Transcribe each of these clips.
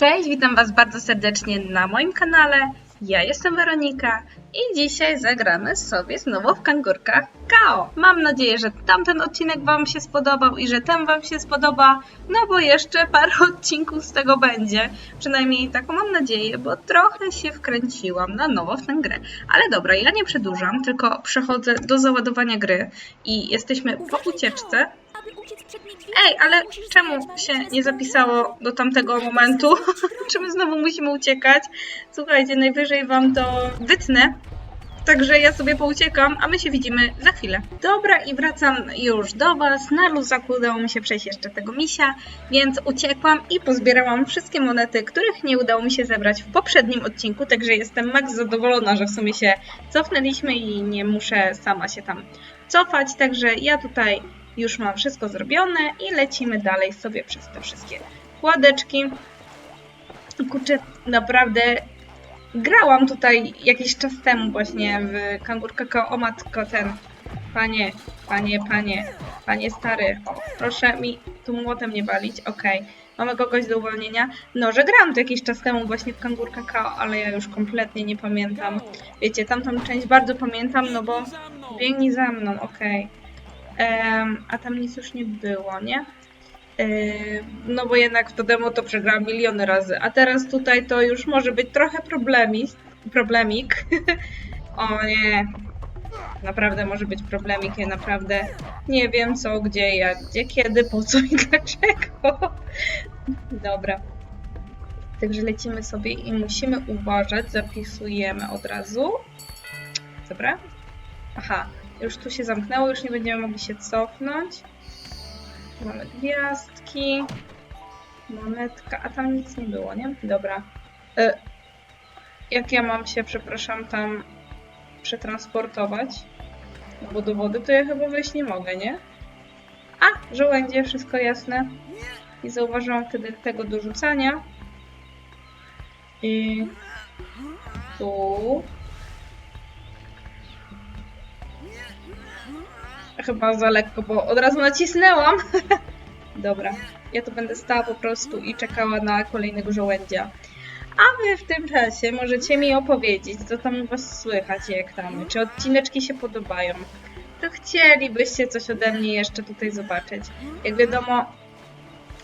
Cześć, witam Was bardzo serdecznie na moim kanale. Ja jestem Weronika i dzisiaj zagramy sobie znowu w kangurkach KO. Mam nadzieję, że tamten odcinek Wam się spodobał i że ten Wam się spodoba, no bo jeszcze parę odcinków z tego będzie. Przynajmniej taką mam nadzieję, bo trochę się wkręciłam na nowo w tę grę. Ale dobra, ja nie przedłużam, tylko przechodzę do załadowania gry i jesteśmy po ucieczce. Ej, ale czemu się nie zapisało do tamtego momentu? Czy my znowu musimy uciekać? Słuchajcie, najwyżej wam to wytnę. Także ja sobie pouciekam, a my się widzimy za chwilę. Dobra, i wracam już do Was. Na luzaku udało mi się przejść jeszcze tego misia, więc uciekłam i pozbierałam wszystkie monety, których nie udało mi się zebrać w poprzednim odcinku, także jestem maks zadowolona, że w sumie się cofnęliśmy i nie muszę sama się tam cofać, także ja tutaj już mam wszystko zrobione i lecimy dalej sobie przez te wszystkie kładeczki. Kurczę, naprawdę grałam tutaj jakiś czas temu właśnie w Kangur Kakao. O matko, ten. Panie, panie, panie, panie stary. O, proszę mi tu młotem nie walić. Okej. Mamy kogoś do uwolnienia. No, że grałam tu jakiś czas temu właśnie w Kangur Kakao, ale ja już kompletnie nie pamiętam. Wiecie, tamtą część bardzo pamiętam, no bo biegnij za mną, okej. Em, a tam nic już nie było, nie? No bo jednak w to demo to przegrałam miliony razy, a teraz tutaj to już może być trochę problemik. o nie, naprawdę może być problemik, ja naprawdę nie wiem co, gdzie, jak, gdzie, kiedy, po co i dlaczego. Dobra. Także lecimy sobie i musimy uważać, zapisujemy od razu. Dobra. Aha, już tu się zamknęło, już nie będziemy mogli się cofnąć. Mamy gwiazdki, monetka, a tam nic nie było, nie? Dobra. E, jak ja mam się, przepraszam, tam przetransportować? No bo do wody to ja chyba wejść nie mogę, nie? A, żołędzie, wszystko jasne. I zauważyłam wtedy tego do rzucania. I tu. Chyba za lekko, bo od razu nacisnęłam. Dobra, ja tu będę stała po prostu i czekała na kolejnego żołędzia. A wy w tym czasie możecie mi opowiedzieć, co tam u was słychać, jak tam, czy odcineczki się podobają. To chcielibyście coś ode mnie jeszcze tutaj zobaczyć. Jak wiadomo,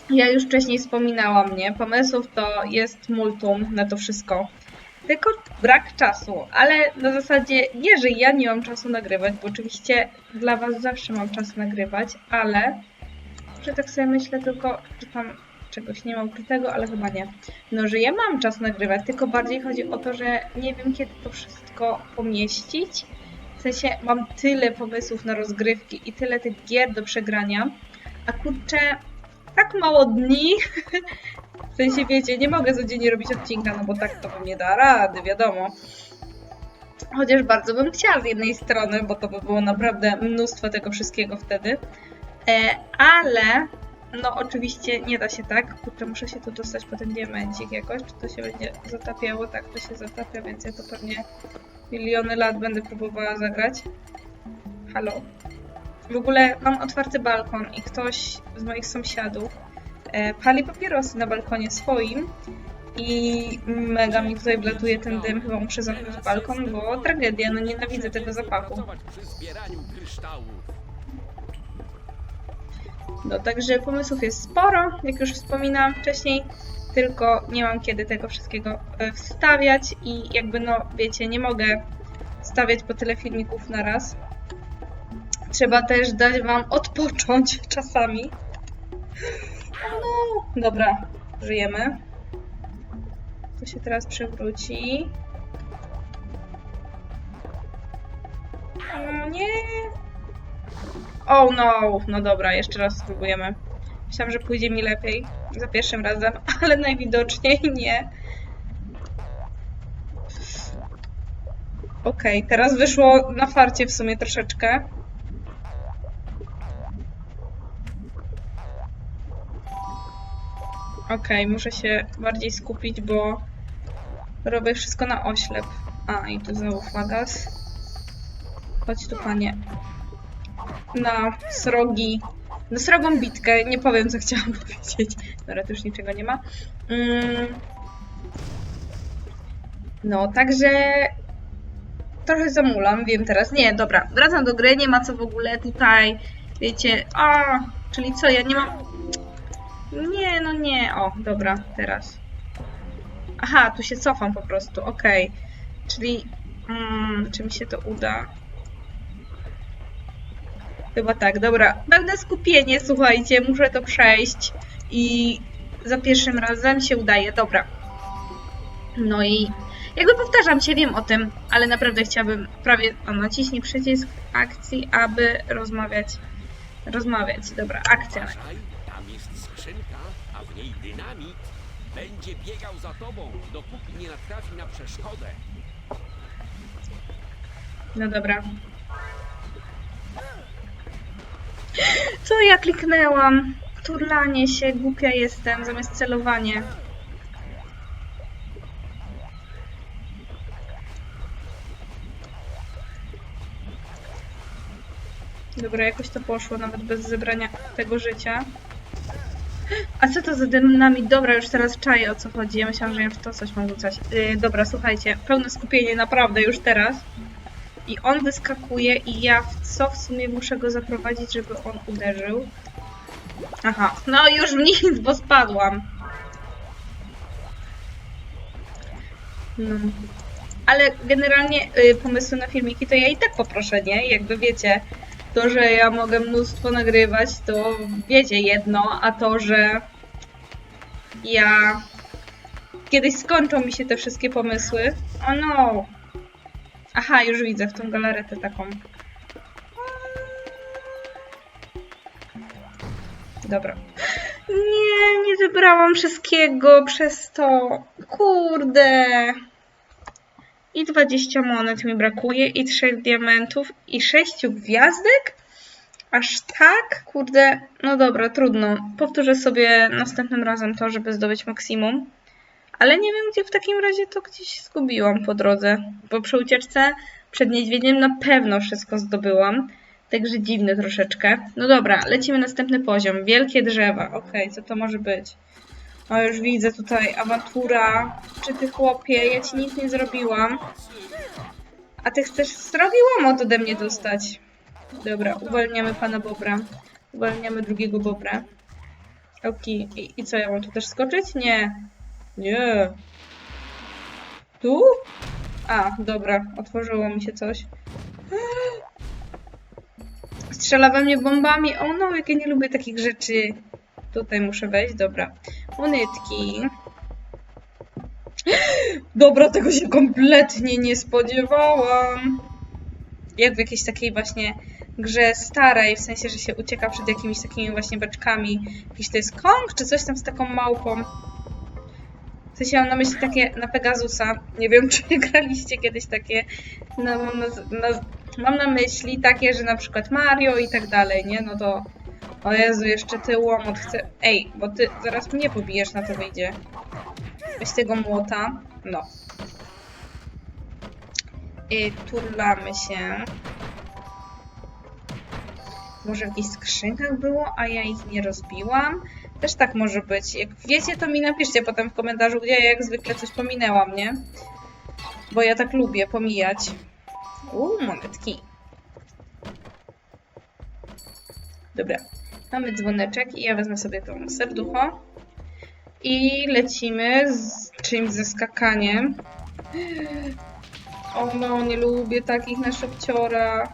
ja już wcześniej wspominałam, nie? Pomysłów to jest multum na to wszystko. Tylko brak czasu, ale na zasadzie nie, że ja nie mam czasu nagrywać, bo oczywiście dla Was zawsze mam czas nagrywać, ale że tak sobie myślę tylko, że tam czegoś nie ma ukrytego, ale chyba nie. No, że ja mam czas nagrywać, tylko bardziej chodzi o to, że nie wiem kiedy to wszystko pomieścić. W sensie mam tyle pomysłów na rozgrywki i tyle tych gier do przegrania, a kurczę, tak mało dni, w sensie wiecie, nie mogę codziennie robić odcinka, no bo tak to bym nie da rady, wiadomo. Chociaż bardzo bym chciała z jednej strony, bo to by było naprawdę mnóstwo tego wszystkiego wtedy. E, ale no oczywiście nie da się tak. Kurczę, muszę się tu dostać po ten diamencik jakoś. Czy to się będzie zatapiało? Tak, to się zatapia, więc ja to pewnie miliony lat będę próbowała zagrać. Halo. W ogóle mam otwarty balkon i ktoś z moich sąsiadów pali papierosy na balkonie swoim i mega mi tutaj wlatuje ten dym, chyba muszę zamknąć balkon, bo tragedia, no nienawidzę tego zapachu. No także pomysłów jest sporo, jak już wspominałam wcześniej, tylko nie mam kiedy tego wszystkiego e, wstawiać i jakby no wiecie, nie mogę stawiać po tyle filmików na raz. Trzeba też dać wam odpocząć czasami. No, dobra, żyjemy. To się teraz przewróci. O nie! Oh no! No dobra, jeszcze raz spróbujemy. Myślałam, że pójdzie mi lepiej za pierwszym razem, ale najwidoczniej nie. Okej, teraz wyszło na farcie w sumie troszeczkę. Okej, muszę się bardziej skupić, bo robię wszystko na oślep. A, i tu znowu fagas. Chodź tu, panie. Na srogi. Na srogą bitkę. Nie powiem, co chciałam powiedzieć. Dobra, tu już niczego nie ma. Mm. No, także trochę zamulam, wiem teraz. Nie, dobra, wracam do gry, nie ma co w ogóle tutaj, wiecie, a, czyli co, ja nie mam... Nie, no nie, o, dobra, teraz. Aha, tu się cofam po prostu, okej. Czyli, mm, czy mi się to uda? Chyba tak, dobra. Pełne skupienie, słuchajcie, muszę to przejść i za pierwszym razem się udaje, dobra. No i jakby powtarzam się, wiem o tym, ale naprawdę chciałabym prawie, o naciśnij przycisk akcji, aby rozmawiać. Rozmawiać, dobra, akcja. Niej dynamit. Będzie biegał za tobą, dopóki nie natrafi na przeszkodę. No dobra. Co ja kliknęłam? Turlanie się, głupia jestem, zamiast celowanie. Dobra, jakoś to poszło, nawet bez zebrania tego życia. A co to za dynamit? Dobra, już teraz czaję o co chodzi. Ja myślałam, że ja w to coś mam rzucać. Yy, dobra, słuchajcie, pełne skupienie, naprawdę, już teraz. I on wyskakuje i ja w co w sumie muszę go zaprowadzić, żeby on uderzył. Aha, no już w nic, bo spadłam. No. Ale generalnie y, pomysły na filmiki to ja i tak poproszę, nie? Jakby wiecie, to, że ja mogę mnóstwo nagrywać, to wiecie jedno, a to, że ja kiedyś skończą mi się te wszystkie pomysły. O no! Aha, już widzę w tą galaretę taką. Dobra. Nie, nie zebrałam wszystkiego przez to. Kurde. I 20 monet mi brakuje, i 3 diamentów, i 6 gwiazdek? Aż tak? Kurde, no dobra, trudno. Powtórzę sobie następnym razem to, żeby zdobyć maksimum. Ale nie wiem, gdzie w takim razie to gdzieś zgubiłam po drodze. Bo przy ucieczce przed niedźwiedziem na pewno wszystko zdobyłam. Także dziwne troszeczkę. No dobra, lecimy następny poziom. Wielkie drzewa. Okej, co to może być? O, już widzę tutaj awantura. Czy ty chłopie, ja ci nic nie zrobiłam. A ty chcesz srogi łomot ode mnie dostać. Dobra, uwalniamy pana Bobra. Uwalniamy drugiego Bobra. Okej, I, i co, ja mam tu też skoczyć? Nie. Nie. Tu? A, dobra, otworzyło mi się coś. Strzela we mnie bombami. O no, jak ja nie lubię takich rzeczy. Tutaj muszę wejść, dobra. Monetki. Dobra, tego się kompletnie nie spodziewałam. Jak w jakiejś takiej właśnie grze starej, w sensie, że się ucieka przed jakimiś takimi właśnie beczkami. Jakiś to jest Kong, czy coś tam z taką małpą. W sensie mam na myśli takie na Pegasusa. Nie wiem, czy graliście kiedyś takie. No, mam, na, na, mam na myśli takie, że na przykład Mario i tak dalej, nie? No to. O Jezu, jeszcze ty łomot. Ej, bo ty zaraz mnie pobijesz, na to wyjdzie. Weź tego młota. No. I turlamy się. Może w jakichś skrzynkach było, a ja ich nie rozbiłam? Też tak może być. Jak wiecie, to mi napiszcie potem w komentarzu, gdzie ja jak zwykle coś pominęłam, nie? Bo ja tak lubię pomijać. Uuu, monetki. Dobra. Mamy dzwoneczek i ja wezmę sobie tą serducho. I lecimy z czymś ze skakaniem. O no, nie lubię takich na szybciora.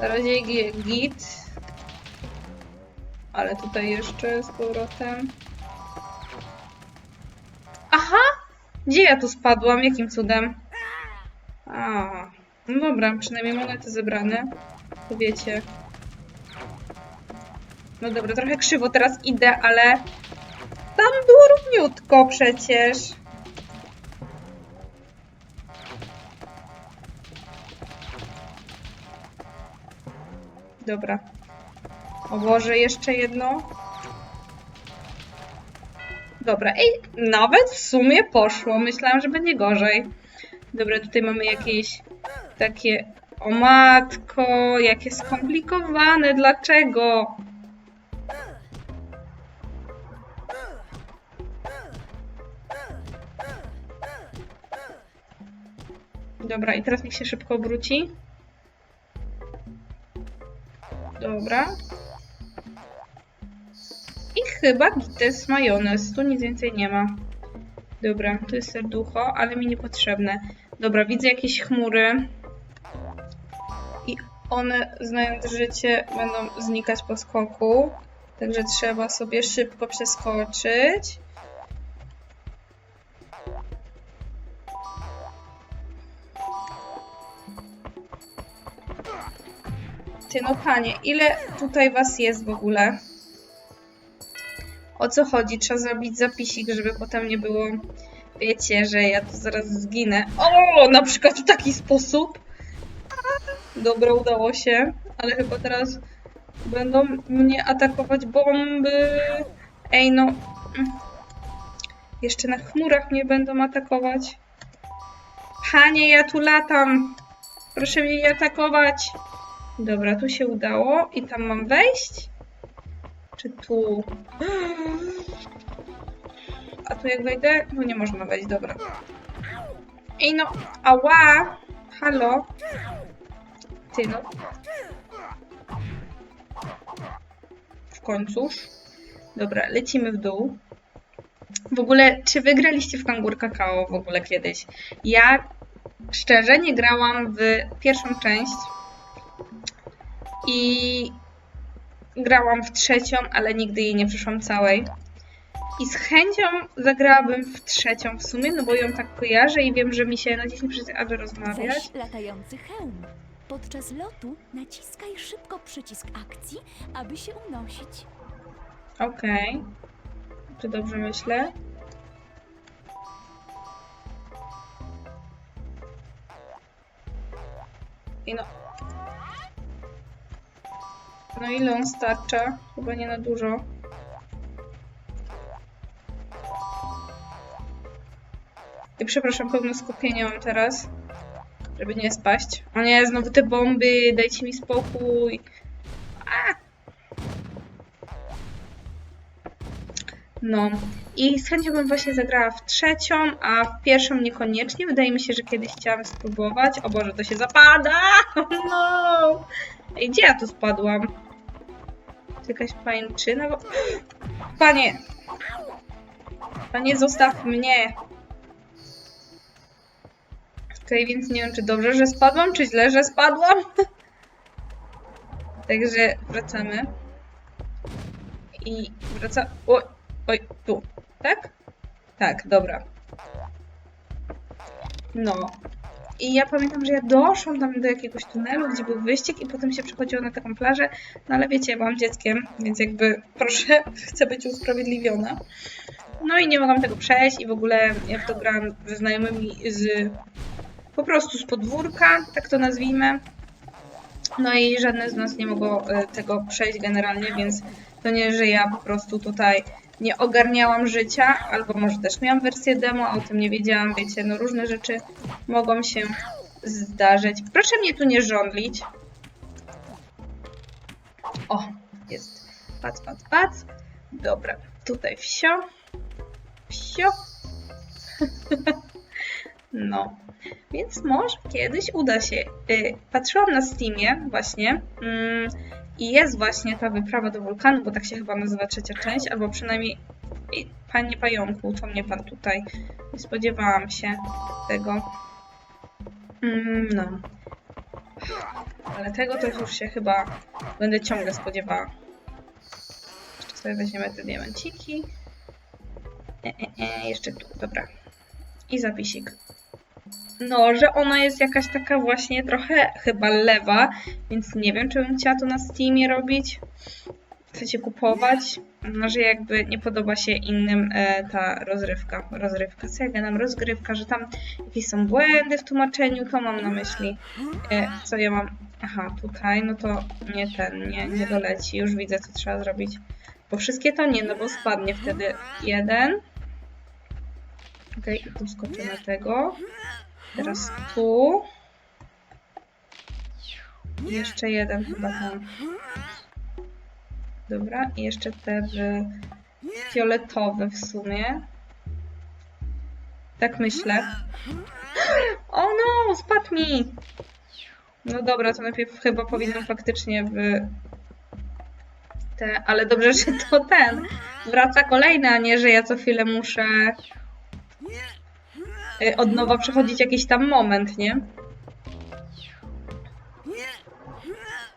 Na razie gi- git. Ale tutaj jeszcze z powrotem. Aha! Gdzie ja tu spadłam? Jakim cudem? A, no dobra, przynajmniej monety zebrane. Wiecie. No dobra, trochę krzywo teraz idę, ale tam było równiutko przecież. Dobra. O Boże, jeszcze jedno. Dobra, ej, nawet w sumie poszło. Myślałam, że będzie gorzej. Dobra, tutaj mamy jakieś takie... O matko, jakie skomplikowane, dlaczego? Dobra, i teraz niech się szybko obróci. Dobra. I chyba gites majonez. Tu nic więcej nie ma. Dobra, tu jest serducho, ale mi niepotrzebne. Dobra, widzę jakieś chmury. One, znając życie, będą znikać po skoku. Także trzeba sobie szybko przeskoczyć. Ty no panie, ile tutaj was jest w ogóle? O co chodzi? Trzeba zrobić zapisik, żeby potem nie było, wiecie, że ja tu zaraz zginę. O, na przykład w taki sposób. Dobra, udało się, ale chyba teraz będą mnie atakować bomby. Ej, no. Jeszcze na chmurach mnie będą atakować. Panie, ja tu latam. Proszę mnie nie atakować. Dobra, tu się udało. I tam mam wejść? Czy tu? A tu jak wejdę? No nie można wejść, dobra. Ej no, ała! Halo? Ty no. W końcuż. Dobra, lecimy w dół. W ogóle, czy wygraliście w Kangur Kakao w ogóle kiedyś? Ja szczerze nie grałam w pierwszą część i grałam w trzecią, ale nigdy jej nie przeszłam całej. I z chęcią zagrałabym w trzecią w sumie, no bo ją tak kojarzę i wiem, że mi się na 10 przyjdzie, aby rozmawiać. Latający hełm. Podczas lotu naciskaj szybko przycisk akcji, aby się unosić. Okej. Czy dobrze myślę? I no. No ile on starcza? Chyba nie na dużo. I przepraszam, pełne skupienie mam teraz. Żeby nie spaść. O nie, znowu te bomby, dajcie mi spokój. A! No. I z chęcią bym właśnie zagrała w trzecią, a w pierwszą niekoniecznie. Wydaje mi się, że kiedyś chciałam spróbować. O Boże, to się zapada! No! Ej, gdzie ja tu spadłam? To jakaś pańczyna? Panie! Panie, zostaw mnie! Okej, więc nie wiem, czy dobrze, że spadłam, czy źle, że spadłam. Także wracamy. I wraca... Oj, oj, tu, tak? Tak, dobra. No. I ja pamiętam, że ja doszłam tam do jakiegoś tunelu, gdzie był wyścig i potem się przechodziło na taką plażę. No ale wiecie, ja byłam dzieckiem, więc jakby proszę, chcę być usprawiedliwiona. No i nie mogłam tego przejść i w ogóle ja w to grałam ze znajomymi z po prostu z podwórka, tak to nazwijmy. No i żadne z nas nie mogło e, tego przejść generalnie, więc to nie, że ja po prostu tutaj nie ogarniałam życia, albo może też miałam wersję demo, o tym nie wiedziałam, wiecie, no różne rzeczy mogą się zdarzyć. Proszę mnie tu nie żądlić. O, jest. Pac, pac, pac. Dobra, tutaj wsio. Wsio. no. Więc może kiedyś uda się. Y, Patrzyłam na Steamie właśnie mm, i jest właśnie ta wyprawa do wulkanu, bo tak się chyba nazywa trzecia część, albo przynajmniej Ej, Panie Pająku, to mnie pan tutaj. Nie spodziewałam się tego. Mm, no. Ale tego to już się chyba będę ciągle spodziewała. Jeszcze sobie weźmiemy te diamenciki. E, e, e, jeszcze tu, dobra. I zapisik. No, że ona jest jakaś taka właśnie trochę chyba lewa, więc nie wiem, czy bym chciała to na Steamie robić. Chcecie kupować? No, że jakby nie podoba się innym e, ta rozrywka. Rozrywka, co ja gadam? Rozgrywka, że tam jakieś są błędy w tłumaczeniu, to mam na myśli. E, co ja mam? Aha, tutaj, no to nie ten, nie, nie doleci. Już widzę, co trzeba zrobić. Bo wszystkie to nie, no bo spadnie wtedy jeden. Okej, okay, tu skoczę na tego. Teraz tu. I jeszcze jeden chyba tam. Dobra, i jeszcze te w fioletowe w sumie. Tak myślę. O no, spadł mi! No dobra, to najpierw chyba powinnam faktycznie w... Te, ale dobrze, że to ten. Wraca kolejny, a nie, że ja co chwilę muszę od nowa przechodzić jakiś tam moment, nie?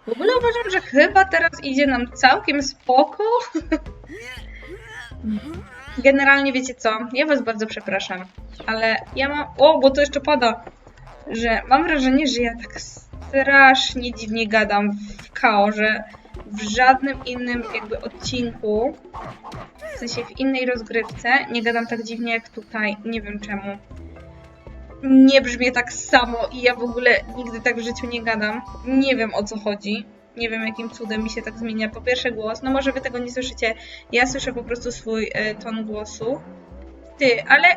W ogóle uważam, że chyba teraz idzie nam całkiem spoko. Generalnie wiecie co, ja was bardzo przepraszam, ale ja mam... O, bo to jeszcze pada, że mam wrażenie, że ja tak strasznie dziwnie gadam w KO, że w żadnym innym jakby odcinku, w sensie w innej rozgrywce, nie gadam tak dziwnie jak tutaj, nie wiem czemu. Nie brzmię tak samo i ja w ogóle nigdy tak w życiu nie gadam. Nie wiem o co chodzi. Nie wiem jakim cudem mi się tak zmienia po pierwsze głos. No może wy tego nie słyszycie. Ja słyszę po prostu swój e, ton głosu. Ty, ale...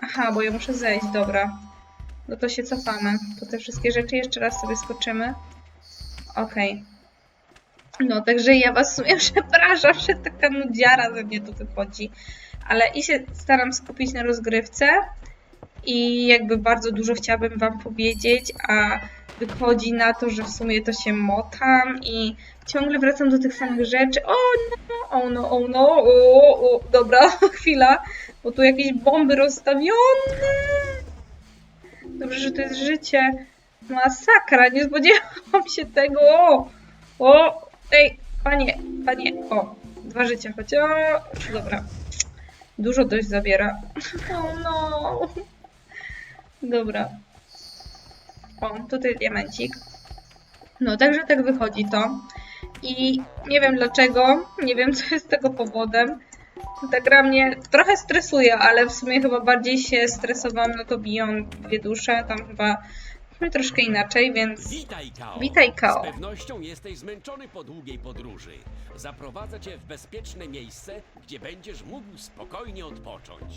Aha, bo ja muszę zejść, dobra. No to się cofamy. Po te wszystkie rzeczy jeszcze raz sobie skoczymy. Okej. No, także ja was w sumie przepraszam, że taka nudziara ze mnie tu wychodzi. Ale i się staram skupić na rozgrywce i jakby bardzo dużo chciałabym wam powiedzieć, a wychodzi na to, że w sumie to się motam i ciągle wracam do tych samych rzeczy. O no, o no, o no, o, dobra, chwila, bo tu jakieś bomby rozstawione. Dobrze, że to jest życie. Masakra, nie spodziewałam się tego. O, o ej, panie, panie, o, dwa życia chociaż. Dobra, dużo dość zabiera. O no. Dobra. O, tutaj diamencik. No, także tak wychodzi to. I nie wiem dlaczego, nie wiem co jest tego powodem. Ta gra mnie trochę stresuje, ale w sumie chyba bardziej się stresowałam na to biją dwie dusze, tam chyba chyba troszkę inaczej, więc Witaj, Kao. Witaj, Kao. Z pewnością jesteś zmęczony po długiej podróży. Zaprowadzę cię w bezpieczne miejsce, gdzie będziesz mógł spokojnie odpocząć.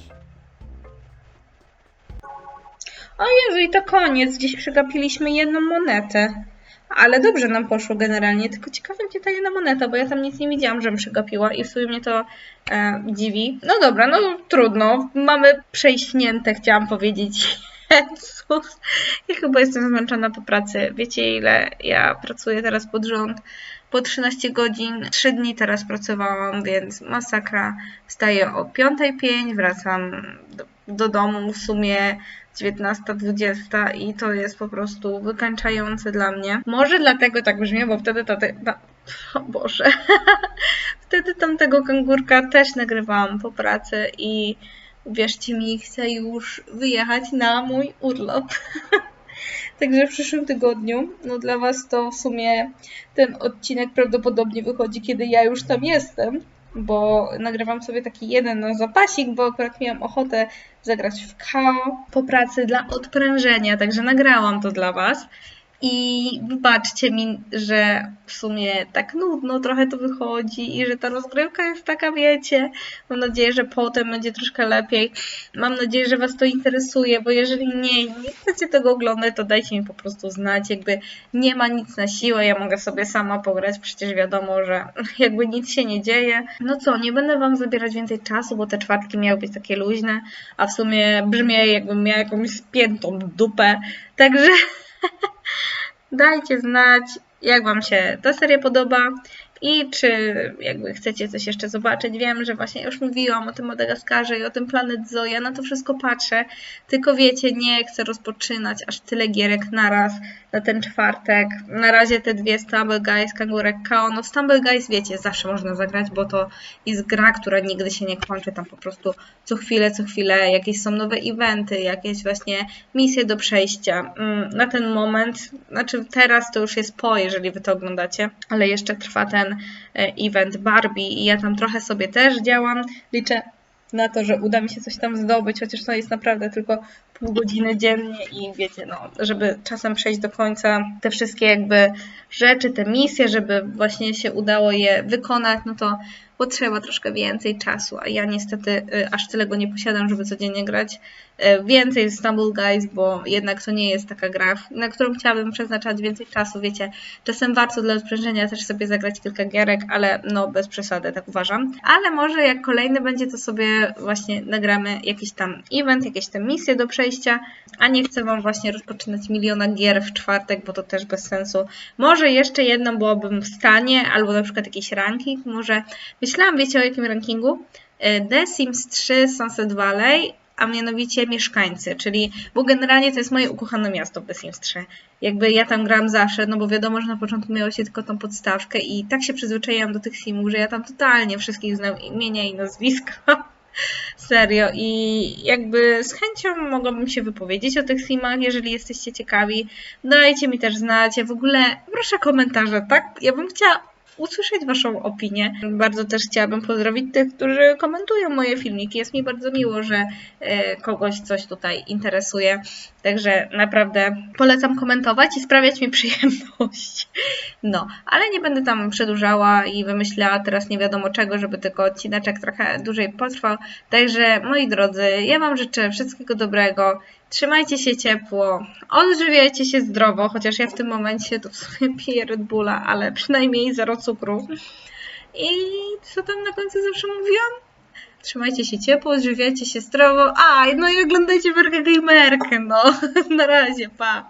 O Jezu, i to koniec. Dziś przegapiliśmy jedną monetę. Ale dobrze nam poszło generalnie, tylko ciekawe gdzie ta jedna moneta, bo ja tam nic nie widziałam, żebym przegapiła i w sumie mnie to e, dziwi. No dobra, no trudno. Mamy przejśnięte, chciałam powiedzieć. Jezus. Ja chyba jestem zmęczona po pracy. Wiecie ile ja pracuję teraz pod rząd? Po 13 godzin, 3 dni teraz pracowałam, więc masakra. Wstaję o 5.05, wracam do, do domu w sumie 19-20 i to jest po prostu wykańczające dla mnie. Może dlatego tak brzmi, bo wtedy. Te, ta, o Boże. wtedy tamtego kangurka też nagrywałam po pracy i wierzcie mi, chcę już wyjechać na mój urlop. Także w przyszłym tygodniu, no dla Was to w sumie ten odcinek prawdopodobnie wychodzi, kiedy ja już tam jestem, bo nagrywam sobie taki jeden na zapasik, bo akurat miałam ochotę zagrać w KO po pracy dla odprężenia, także nagrałam to dla Was. I wybaczcie mi, że w sumie tak nudno trochę to wychodzi i że ta rozgrywka jest taka, wiecie. Mam nadzieję, że potem będzie troszkę lepiej. Mam nadzieję, że Was to interesuje, bo jeżeli nie, nie chcecie tego oglądać, to dajcie mi po prostu znać. Jakby nie ma nic na siłę, ja mogę sobie sama pograć, przecież wiadomo, że jakby nic się nie dzieje. No co, nie będę Wam zabierać więcej czasu, bo te czwartki miały być takie luźne, a w sumie brzmi jakbym miała jakąś spiętą dupę. Także dajcie znać, jak Wam się ta seria podoba i czy jakby chcecie coś jeszcze zobaczyć. Wiem, że właśnie już mówiłam o tym Madagaskarze i o tym Planet Zoo, ja na to wszystko patrzę, tylko wiecie, nie chcę rozpoczynać aż tyle gierek naraz na ten czwartek. Na razie te dwie Stumble Guys, Kangurek Kao, no Stumble Guys wiecie, zawsze można zagrać, bo to jest gra, która nigdy się nie kończy, tam po prostu co chwilę, co chwilę jakieś są nowe eventy, jakieś właśnie misje do przejścia. Mm, Na ten moment, znaczy teraz to już jest po, jeżeli wy to oglądacie, ale jeszcze trwa ten e, event Barbie i ja tam trochę sobie też działam. Liczę na to, że uda mi się coś tam zdobyć, chociaż to jest naprawdę tylko pół godziny dziennie i wiecie, no, żeby czasem przejść do końca te wszystkie jakby rzeczy, te misje, żeby właśnie się udało je wykonać, no to potrzeba troszkę więcej czasu, a ja niestety y, aż tyle go nie posiadam, żeby codziennie grać więcej z Stumble Guys, bo jednak to nie jest taka gra, na którą chciałabym przeznaczać więcej czasu, wiecie. Czasem warto dla odprężenia też sobie zagrać kilka gierek, ale no bez przesady, tak uważam. Ale może jak kolejny będzie, to sobie właśnie nagramy jakiś tam event, jakieś tam misje do przejścia, a nie chcę Wam właśnie rozpoczynać miliona gier w czwartek, bo to też bez sensu. Może jeszcze jedną byłabym w stanie, albo na przykład jakiś ranking, może myślałam, wiecie o jakim rankingu? E, The Sims 3 Sunset Valley, a mianowicie mieszkańcy, czyli, bo generalnie to jest moje ukochane miasto w The Sims 3. Jakby ja tam grałam zawsze, no bo wiadomo, że na początku miało się tylko tą podstawkę i tak się przyzwyczaiłam do tych simów, że ja tam totalnie wszystkich znam imienia i nazwiska. Serio i jakby z chęcią mogłabym się wypowiedzieć o tych simach, jeżeli jesteście ciekawi. Dajcie mi też znać, ja w ogóle proszę komentarze, tak? Ja bym chciała usłyszeć Waszą opinię. Bardzo też chciałabym pozdrowić tych, którzy komentują moje filmiki. Jest mi bardzo miło, że e, kogoś coś tutaj interesuje. Także naprawdę polecam komentować i sprawiać mi przyjemność. No, ale nie będę tam przedłużała i wymyślała teraz nie wiadomo czego, żeby tylko odcineczek trochę dłużej potrwał. Także moi drodzy, ja Wam życzę wszystkiego dobrego. Trzymajcie się ciepło, odżywiajcie się zdrowo, chociaż ja w tym momencie to w sumie piję Red Bulla, ale przynajmniej zero cukru. I co tam na końcu zawsze mówiłam? Trzymajcie się ciepło, odżywiajcie się zdrowo. A, no i oglądajcie Werkę Gamerkę, no. Na razie, pa.